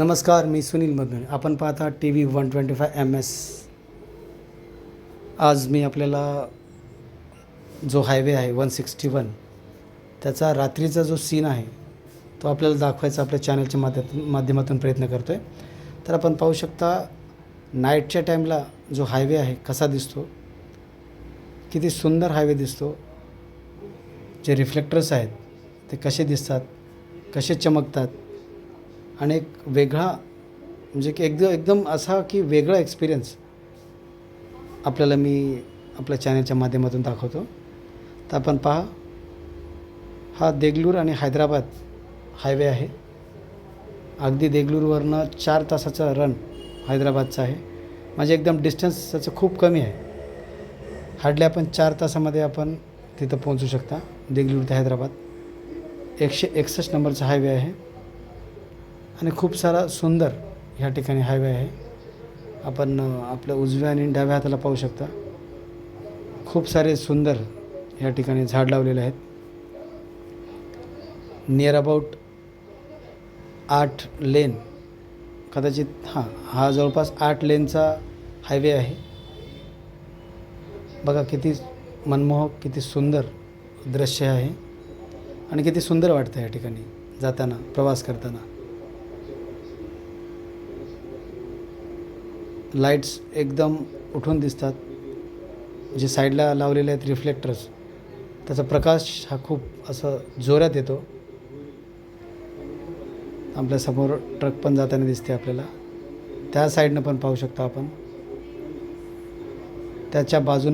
नमस्कार मी सुनील मधन आपण पाहता T V one twenty five M S. आज मी आपल्याला जो हायवे आहे वन सिक्स्टी वन त्याचा रात्रीचा जो सीन आहे तो आपल्याला दाखवायचा आपल्या चॅनलच्या माध्यमातून माध्यमातून प्रयत्न करतो आहे तर आपण पाहू शकता नाईटच्या टाईमला जो हायवे आहे कसा दिसतो? किती सुंदर हायवे दिसतो? जे रिफ्लेक्टर्स आहेत ते कसे दिसतात? कसे चमकतात? आणि एक वेगळा म्हणजे की एकदम एकदम असा की वेगळा एक्सपिरियन्स आपल्याला मी आपल्या चॅनलच्या माध्यमातून दाखवतो. तर आपण पहा हा देगलूर आणि हैदराबाद हायवे आहे. अगदी देगलूरवरनं चार तासाचा रन हैदराबादचा आहे. म्हणजे एकदम डिस्टन्स त्याचं खूप कमी आहे. हार्डली आपण चार तासामध्ये आपण तिथं पोहोचू शकता देगलूर ते हैदराबाद. एकशे एकसष्ट नंबरचा हायवे आहे. आणि खूप सारा सुंदर ह्या ठिकाणी हायवे आहे. आपण आपल्या उजव्या आणि डाव्या हाताला पाहू शकता. खूप सारे सुंदर ह्या ठिकाणी झाड लावलेले आहेत. नियर अबाउट आठ लेन कदाचित हां हा जवळपास आठ लेनचा हायवे आहे. बघा किती मनमोहक किती सुंदर दृश्य आहे. आणि किती सुंदर वाटतं या ठिकाणी जाताना प्रवास करताना. लाईट्स एकदम उठून दिसतात. जे साईडला लावलेले आहेत रिफ्लेक्टर्स त्याचा प्रकाश हा खूप असं जोरात येतो. आपल्यासमोर ट्रक पण जाताना दिसते आपल्याला. त्या साईडनं पण पाहू शकतो आपण. त्याच्या बाजूनं